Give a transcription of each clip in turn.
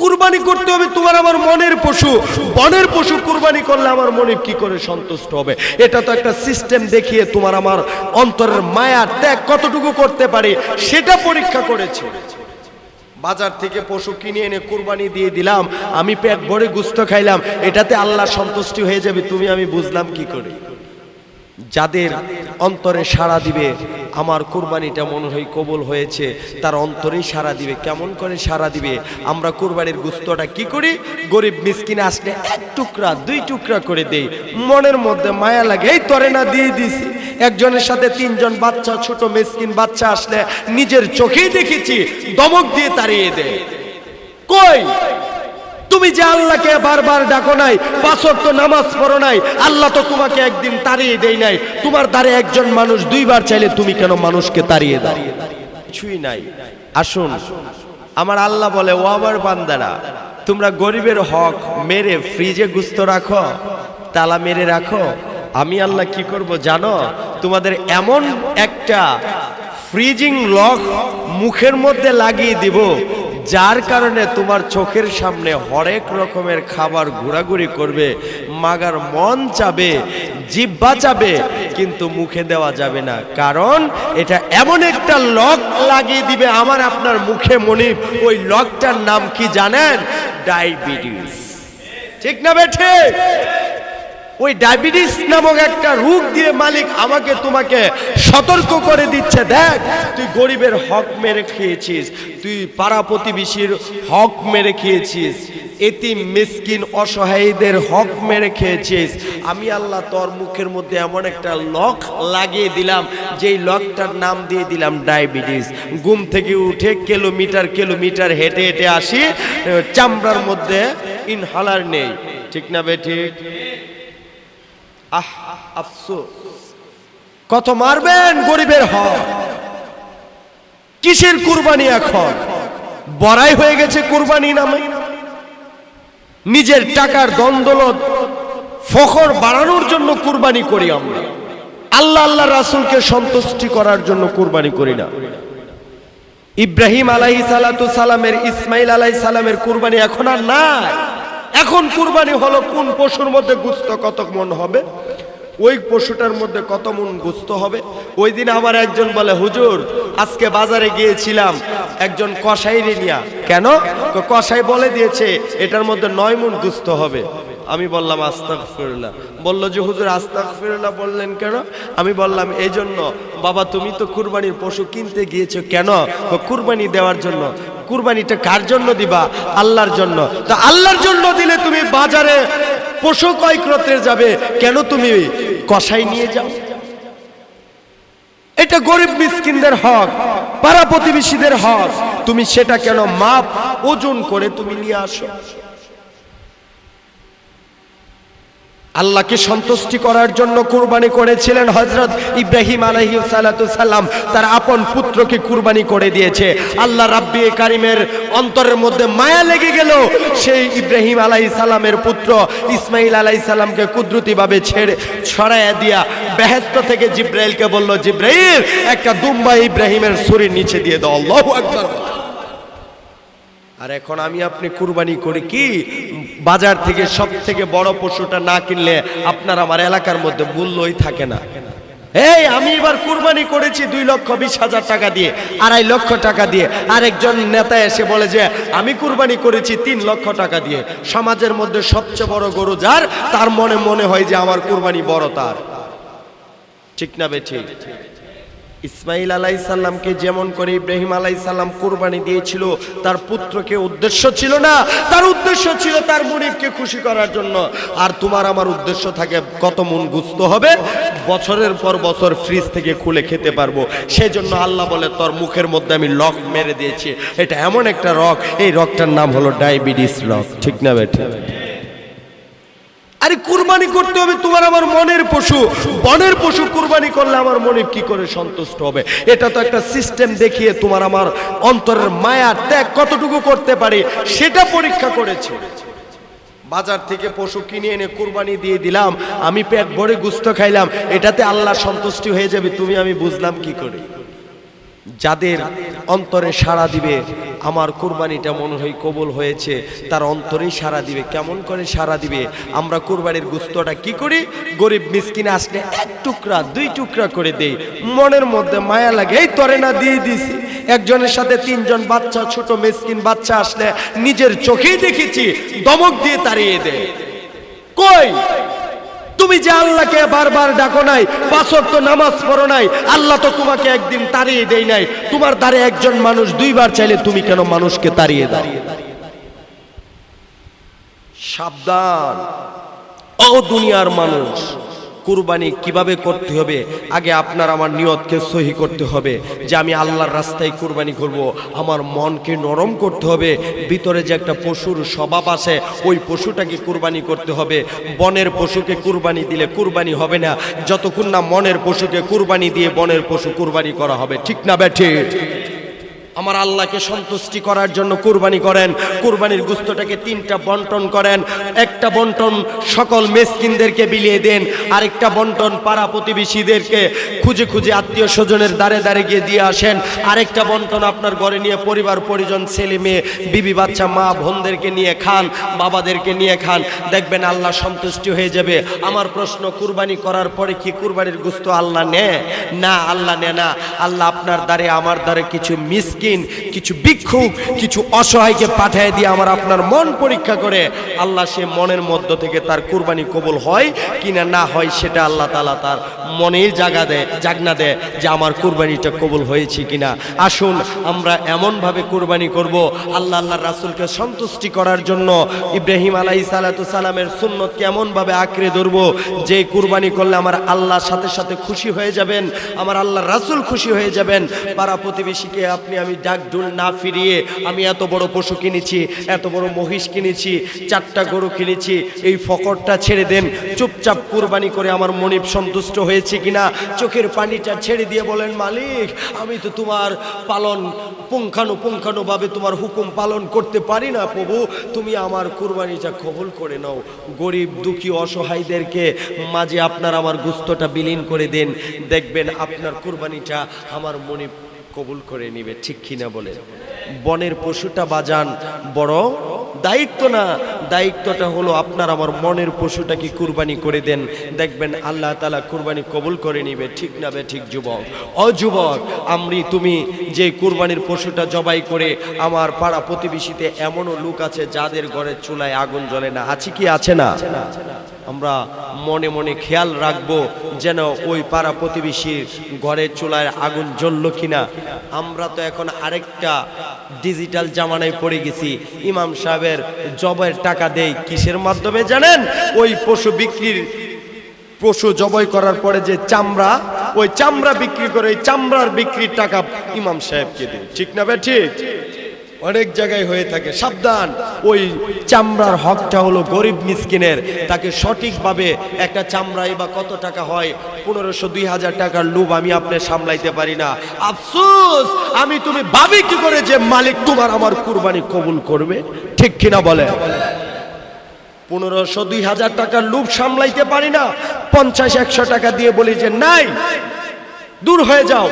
কুরবানি করতে হবে, তোমার আমার মনের পশু। বনের পশু কুরবানি করলে আমার মনে কি করে সন্তুষ্ট হবে? এটা তো একটা সিস্টেম দেখিয়ে তোমার আমার অন্তরের মায়া ত্যাগ কতটুকু করতে পারি, সেটা পরীক্ষা করেছে। বাজার থেকে পশু কিনে এনে কুরবানি দিয়ে দিলাম, আমি পেট ভরে গুস্ত খাইলাম, এটাতে আল্লাহ সন্তুষ্টি হয়ে যাবে, তুমি আমি বুঝলাম কি করে? যাদের অন্তরে সাড়া দিবে, আমার কুরবানিটা মনে হয় কবল হয়েছে, তার অন্তরেই সাড়া দিবে। কেমন করে সাড়া দিবে? আমরা কুরবানির গুস্তটা কি করি? গরিব মিসকিনে আসলে এক টুকরা, দুই টুকরা করে দেই। মনের মধ্যে মায়া লাগে, এই তরে না দিয়ে দিছি। একজনের সাথে তিনজন বাচ্চা, ছোট মিসকিন বাচ্চা আসলে নিজের চোখেই দেখেছি, দমক দিয়ে তাড়িয়ে দেয়। কই? তুমি যে আল্লাহকে বারবার ডাকো নাই পাঁচর তো নামাজ পড়ো নাই, আল্লাহ তো তোমাকে একদিন তাড়িয়ে দেয় নাই। তোমার দ্বারে একজন মানুষ দুইবার চাইলে তুমি কেন মানুষকে তাড়িয়ে দাও? কিছুই নাই। আসুন, আমার আল্লাহ বলে, ও আমার বান্দারা, তোমরা গরিবের হক মেরে ফ্রিজে গুস্ত রাখো, তালা মেরে রাখো। আমি আল্লাহ কি করব জানো? তোমাদের এমন একটা ফ্রিজিং লক মুখের মধ্যে লাগিয়ে দিব যার কারণে তোমার চোখের সামনে হরেক রকমের খাবার ঘোরাঘুরি করবে, মাগার মন চাবে, জিব্বা চাবে, কিন্তু মুখে দেওয়া যাবে না। কারণ এটা এমন একটা লক লাগিয়ে দিবে আমার আপনার মুখে মনি ওই লকটার নাম কি জানেন? ডায়াবেটিস। ঠিক না বেঠে? ওই ডায়াবেটিস নামক একটা রোগ দিয়ে মালিক আমাকে তোমাকে সতর্ক করে দিচ্ছে। দেখ, তুই গরিবের হক মেরে খেয়েছিস, তুই পাড়া প্রতিবেশীর হক মেরে খেয়েছিস, এতিম, মিসকিন, অসহায়ীদের হক মেরে খেয়েছিস। আমি আল্লাহ তোর মুখের মধ্যে এমন একটা লক লাগিয়ে দিলাম, যেই লকটার নাম দিয়ে দিলাম ডায়াবেটিস। ঘুম থেকে উঠে কিলোমিটার কিলোমিটার হেঁটে হেঁটে আসি, চামড়ার মধ্যে ইনহালার নেই। ঠিক না বে ঠিক? আহ, আফসোস। কত মারবেন গরিবের হক। কিসের কুরবানি এখন? বড়াই হয়ে গেছে কুরবানি নামে। নিজের টাকার দ্বন্দ্বলত ফখর বাড়ানোর জন্য কুরবানি করি আমরা। আল্লাহ আল্লাহ রাসূলকে সন্তুষ্টি করার জন্য কুরবানি করি না। ইব্রাহিম আলাইহি সালাতু সালামের ইসমাইল আলাইহিস সালামের কুরবানি এখন আর নাই। এখন কুরবানি হলো কোন পশুর মধ্যে গুস্ত কত মন হবে? ওই পশুটার মধ্যে কত মন গুস্ত হবে? ওই দিন আমার একজন বলে, হুজুর, আজকে বাজারে গিয়েছিলাম একজন কসাই নিয়া। কেন? তো কসাই বলে দিয়েছে, এটার মধ্যে নয় মন গুস্ত হবে। আমি বললাম আস্তাক ফিরুল্লাহ বলল যে, হুজুর আস্তাক ফিরুল্লাহ বললেন কেন? আমি বললাম এই জন্য বাবা, তুমি তো কুরবানির পশু কিনতে গিয়েছো কেন? কুরবানি দেওয়ার জন্য, কুরবানিটা কার জন্য দিবা? আল্লাহর জন্য। তা আল্লাহর জন্য দিলে তুমি বাজারে পশু ক্রয় করতে যাবে, কেন তুমি কষাই নিয়ে যাও? এটা গরিব মিসকিনদের হক, পাড়া প্রতিবেশীদের হক, তুমি সেটা কেন মাপ, ওজন করে তুমি নিয়ে আসো? আল্লাহকে সন্তুষ্টি করার জন্য কুরবানি করেছিলেন হজরত ইব্রাহিম আলহি সাল্লাম তার আপন পুত্রকে কুরবানি করে দিয়েছে। আল্লাহ রাব্বি কারিমের অন্তরের মধ্যে মায়া লেগে গেল। সেই ইব্রাহিম আলাহি সালামের পুত্র ইসমাইল আলাহি সালামকে কুদরতিভাবে ছেড়ে ছড়াইয়া দিয়া বেহেস্ত থেকে জিব্রাইলকে বলল, জিব্রাইল, একটা দুম্বা ইব্রাহিমের শরীর নিচে দিয়ে দাও। আল্লাহ আকবার। আর এখন আমি আপনি কুরবানি করি কি? বাজার থেকে সব থেকে বড় পশুটা না কিনলে আপনার আমার এলাকার মধ্যে মূল্যই থাকে না। এই, আমি এবার কুরবানি করেছি দুই লক্ষ বিশ হাজার টাকা দিয়ে, আড়াই লক্ষ টাকা দিয়ে। আরেকজন নেতা এসে বলে যে, আমি কুরবানি করেছি তিন লক্ষ টাকা দিয়ে। সমাজের মধ্যে সবচেয়ে বড় গরু যার? তার মনে মনে হয় যে আমার কুরবানি বড় তার। ঠিক না বে ঠিক? ইসমাইল আলাইসাল্লামকে যেমন করে ইব্রাহিম আলাইসাল্লাম কোরবানি দিয়েছিল, তার পুত্রকে উদ্দেশ্য ছিল না, তার উদ্দেশ্য ছিল তার মুনিবকে খুশি করার জন্য। আর তোমার আমার উদ্দেশ্য থাকে কত মন গুস্ত হবে, বছরের পর বছর ফ্রিজ থেকে খুলে খেতে পারব। সেই জন্য আল্লাহ বলে, তোর মুখের মধ্যে আমি লক মেরে দিয়েছি। এটা এমন একটা রক, এই রকটার নাম হলো ডায়াবেটিস রক। ঠিক না বেঠে? আরে কুরবানি করতে হবে তোমার আমার মনের পশু। বনের পশু কুরবানি করলে আমার মনে কি করে সন্তুষ্ট হবে? এটা তো একটা সিস্টেম দেখিয়ে তোমার আমার অন্তরের মায়া ত্যাগ কতটুকু করতে পারি, সেটা পরীক্ষা করেছে। বাজার থেকে পশু কিনে এনে কুরবানি দিয়ে দিলাম, আমি পেট ভরে গুস্ত খাইলাম, এটাতে আল্লাহ সন্তুষ্টি হয়ে যাবে, তুমি আমি বুঝলাম কি করে? যাদের অন্তরে সাড়া দিবে, আমার কুরবানিটা মনে হয় কবুল হয়েছে, তার অন্তরেই সাড়া দিবে। কেমন করে সাড়া দিবে? আমরা কুরবানির গুস্তটা কি করি? গরিব মিসকিনে আসলে এক টুকরা, দুই টুকরা করে দেই। মনের মধ্যে মায়া লাগে, এই তরে না দিয়ে দিছি। একজনের সাথে তিনজন বাচ্চা, ছোট মিসকিন বাচ্চা আসলে নিজের চোখেই দেখেছি, দমক দিয়ে তাড়িয়ে দেয়। কই? তুমি যে আল্লাহকে বারবার ডাকো নাই পাঁচক তো নামাজ পড়ো নাই, আল্লাহ তো তোমাকে একদিন তাড়িয়ে দেয় নাই। তোমার দ্বারে একজন মানুষ দুইবার চাইলে তুমি কেন মানুষকে তাড়িয়ে দাও? সাবধান। ও দুনিয়ার মানুষ কুরবানি কীভাবে করতে হবে? আগে আপনার আমার নিয়তকে সহি করতে হবে। যে আমি আল্লাহর রাস্তায় কুরবানি করব, আমার মনকে নরম করতে হবে। ভিতরে যে একটা পশুর স্বভাব আছে, ওই পশুটাকে কুরবানি করতে হবে। বনের পশুকে কুরবানি দিলে কুরবানি হবে না। যতক্ষণ না মনের পশুকে কুরবানি দিয়ে বনের পশু কুরবানি করা হবে। ঠিক না ব্যাঠে আমার আল্লাহকে সন্তুষ্টি করার জন্য কুরবানি করেন। কুরবানির গুস্তটাকে তিনটা বন্টন করেন। একটা বন্টন সকল মেসকিনদেরকে বিলিয়ে দেন, আরেকটা বন্টন পাড়া প্রতিবেশীদেরকে খুঁজে খুঁজে আত্মীয় স্বজনের দ্বারে দ্বারে গিয়ে দিয়ে আসেন। আরেকটা বন্টন আপনার ঘরে নিয়ে পরিবার, পরিজন, ছেলে, মেয়ে, বিবি, বাচ্চা, মা, বোনদেরকে নিয়ে খান, বাবাদেরকে নিয়ে খান। দেখবেন আল্লাহ সন্তুষ্টি হয়ে যাবে। আমার প্রশ্ন, কুরবানি করার পরে কি কুরবানির গুস্ত আল্লাহ নেয়? না, আল্লাহ নেয় না। আল্লাহ আপনার দ্বারে, আমার দ্বারে কিছু মিসকিন কিছু ভিক্ষুক কিছু অসহায়কে পাঠিয়ে দিয়ে আমার আপনার মন পরীক্ষা করে আল্লাহ সে মনের মধ্য থেকে তার কুরবানি কবুল হয় কিনা না হয় সেটা আল্লাহ তালা তার মনেই জাগা দেয় জাগনা দেয় যে আমার কুরবানিটা কবুল হয়েছে কিনা। আসুন, আমরা এমনভাবে কুরবানি করব আল্লাহ আল্লাহ রাসুলকে সন্তুষ্টি করার জন্য ইব্রাহিম আলাই সালাতু সালামের সুন্নত কেমনভাবে আঁকড়ে ধরবো, যে কুরবানি করলে আমার আল্লাহর সাথে সাথে খুশি হয়ে যাবেন, আমার আল্লাহ রাসুল খুশি হয়ে যাবেন। পাড়া প্রতিবেশীকে আপনি আমি ডাক ঢুল না ফিরিয়ে আমি এত বড় পশু কিনেছি, এত বড় মহিষ কিনেছি, চারটা গরু কিনেছি, এই ফকরটা ছেড়ে দেন, চুপচাপ কুরবানি করে আমার মনিব সন্তুষ্ট হয়েছে কিনা, চোখের পানিটা ছেড়ে দিয়ে বলেন, মালিক, আমি তো তোমার পালন পুঙ্খানু পুঙ্খানু ভাবে তোমার হুকুম পালন করতে পারি না প্রভু, তুমি আমার কুরবানিটা কবুল করে নাও। গরিব, দুঃখী, অসহায়দেরকে মাঝে আপনার আমার গুস্তটা বিলীন করে দেন, দেখবেন আপনার কুরবানিটা আমার মনে কবুল করে নিবে ঠিক কিনা বলে বনের পশুটা বাজান বড় দায়িত্ব না, দায়িত্বটা হলো আপনার আমার মনের পশুটাকে কুরবানি করে দেন। দেখবেন আল্লাহ তালা কুরবানি কবুল করে নিবে, ঠিক না বে, ঠিক যুবক? অযুবক, আমরি তুমি যে কুরবানির পশুটা জবাই করে আমার পাড়া প্রতিবেশীতে এমনও লোক আছে যাদের ঘরের চুলায় আগুন জ্বলে না। আছে কি, আছে না? আমরা মনে মনে খেয়াল রাখব যেন ওই পাড়া প্রতিবেশীর ঘরের চুলায় আগুন জ্বলল কিনা। আমরা তো এখন আরেকটা ডিজিটাল জামানায় পড়ে গেছি। ইমাম সাহেবের জবের টাকা দেই কিসের মাধ্যমে জানেন? ওই পশু বিক্রির, পশু জবাই করার পরে যে চামড়া, ওই চামড়া বিক্রি করে ওই চামড়ার বিক্রির টাকা ইমাম সাহেবকে দেয় ঠিক না বে ঠিক? অনেক জায়গায় হয়ে থাকে সাবধান ওই চামড়ার হকটা হলো গরিব মিসকিনের তাকে সঠিকভাবে একটা চামড়াই বা কত টাকা হয় পনেরোশো দুই হাজার টাকার লোভ আমি আপনি সামলাইতে পারি না আফসোস আমি তুমি ভাবি কি করে যে মালিক তোমার আমার কুরবানি কবুল করবে ঠিক কিনা বলে পনেরোশো দুই হাজার টাকার লোভ সামলাইতে পারি না পঞ্চাশ একশো টাকা দিয়ে বলি যে নাই দূর হয়ে যাও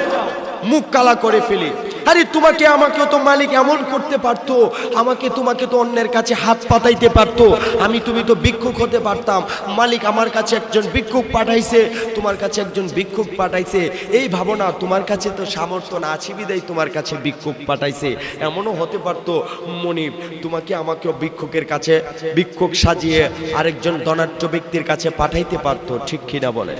মুখ কালা করে ফেলি আরে, তোমাকে, আমাকে তো মালিক এমন করতে পারতো, আমাকে তোমাকে তো অন্যের কাছে হাত পাতাইতে পারতো। আমি, তুমি তো ভিক্ষুক হতে পারতাম। মালিক আমার কাছে একজন ভিক্ষুক পাঠাইছে, তোমার কাছে একজন ভিক্ষুক পাঠাইছে। এই ভাবনা তোমার কাছে তো সামর্থ্য না, আছে বিদায় তোমার কাছে ভিক্ষুক পাঠাইছে। এমনও হতে পারতো, মনিব, তোমাকে আমাকেও ভিক্ষুকের কাছে, ভিক্ষুক সাজিয়ে আরেকজন ধনাঢ্য ব্যক্তির কাছে পাঠাইতে পারতো, ঠিক কিনা বলে